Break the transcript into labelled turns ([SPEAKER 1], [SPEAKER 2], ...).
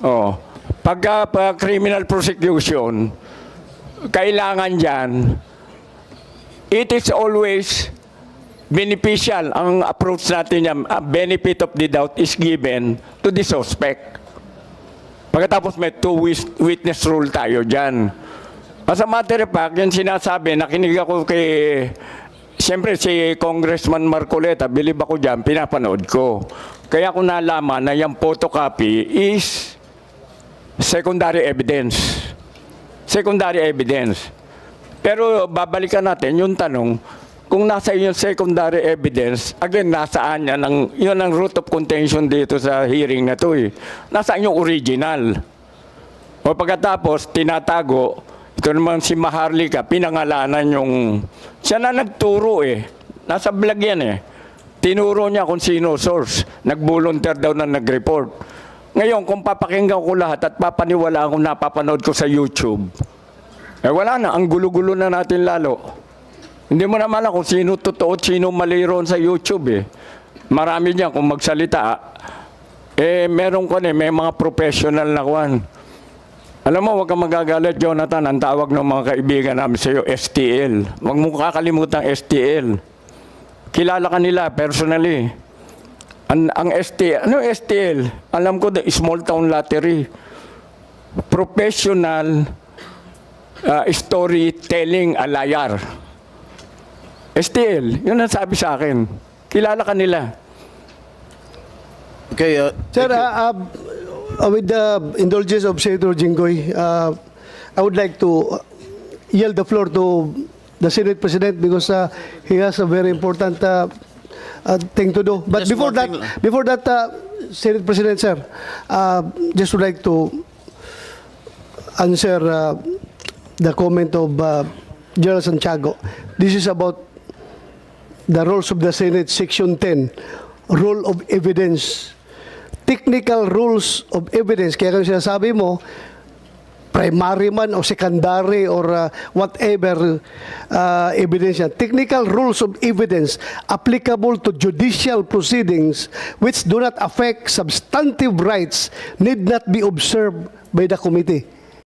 [SPEAKER 1] Oh. Pagka pa criminal prosecution, kailangan dyan, it is always beneficial. Ang approach natin yan, a benefit of the doubt is given to the suspect. Pagkatapos may two witness rule tayo dyan. As a matter of fact, yung sinasabi, nakinig ako kay, siyempre si Congressman Marcoleta, bilib ako dyan, pinapanood ko. Kaya ko nalaman na yung photocopy is secondary evidence. Secondary evidence. Pero babalikan natin yung tanong, kung nasa yung secondary evidence, again, nasaan yan? Ang, yun ang root of contention dito sa hearing na to eh. Nasaan yung original? O pagkatapos, tinatago, ito naman si Maharlika, pinangalanan yung, siya na nagturo eh. Nasa vlog yan eh. Tinuro niya kung sino source. Nag-volunteer daw na nag-report. Ngayon, kung papakinggan ko lahat at papaniwala kung napapanood ko sa YouTube, eh wala na, ang gulo-gulo na natin lalo. Hindi mo naman alam kung sino totoo at sino mali ron sa YouTube eh. Marami niyan kung magsalita, eh meron ko eh, may mga professional na kwan. Alam mo, huwag kang magagalit, Jonathan. Ang tawag ng mga kaibigan namin sa iyo, STL. Huwag mo kakalimutan STL. Kilala ka nila personally. Ang, ang STL, ano STL? Alam ko, the small town lottery. Professional uh, storytelling a liar. STL, yun ang sabi sa akin. Kilala ka nila.
[SPEAKER 2] Okay, uh,
[SPEAKER 3] Sir, uh, uh, with the indulgence of Senator Jinggoy, uh, I would like to yield the floor to the Senate President because uh, he has a very important uh, uh, thing to do. But
[SPEAKER 2] Just
[SPEAKER 3] before that,
[SPEAKER 2] thing
[SPEAKER 3] before that, uh, Senate President, sir, uh, just would like to answer uh, the comment of uh, General Santiago. This is about the rules of the Senate, Section 10, Rule of Evidence. Technical rules of evidence. Kaya kung sinasabi mo, primary man o secondary or uh, whatever uh, evidence yan. Technical rules of evidence applicable to judicial proceedings which do not affect substantive rights need not be observed by the committee.